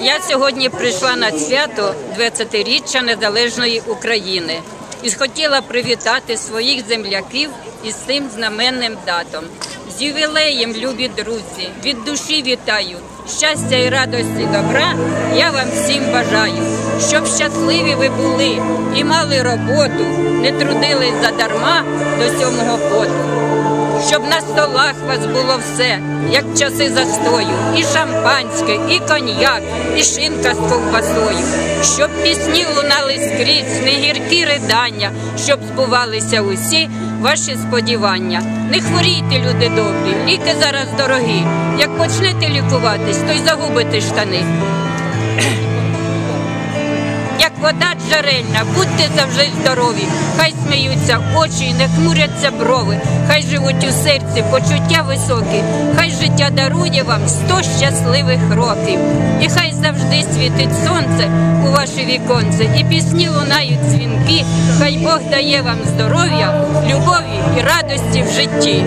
Я сьогодні прийшла на свято 20-річчя Незалежної України і хотіла привітати своїх земляків із цим знаменним датом. З ювілеєм, любі друзі, від душі вітаю, щастя і радості добра я вам всім бажаю, щоб щасливі ви були і мали роботу, не трудились задарма до сьомого поту щоб на столах вас було все, як часи застою, і шампанське, і коньяк, і шинка з ковбасою, щоб пісні лунали скрізь, не гіркі ридання, щоб збувалися усі ваші сподівання. Не хворійте, люди добрі, ліки зараз дорогі. Як почнете лікуватись, то й загубите штани. Як вода джерельна, будьте завжди здорові, хай сміються очі, не хмуряться брови, хай живуть у серці почуття високі, хай життя дарує вам сто щасливих років, і хай завжди світить сонце у ваше віконце, і пісні лунають дзвінки, хай Бог дає вам здоров'я, любові і радості в житті.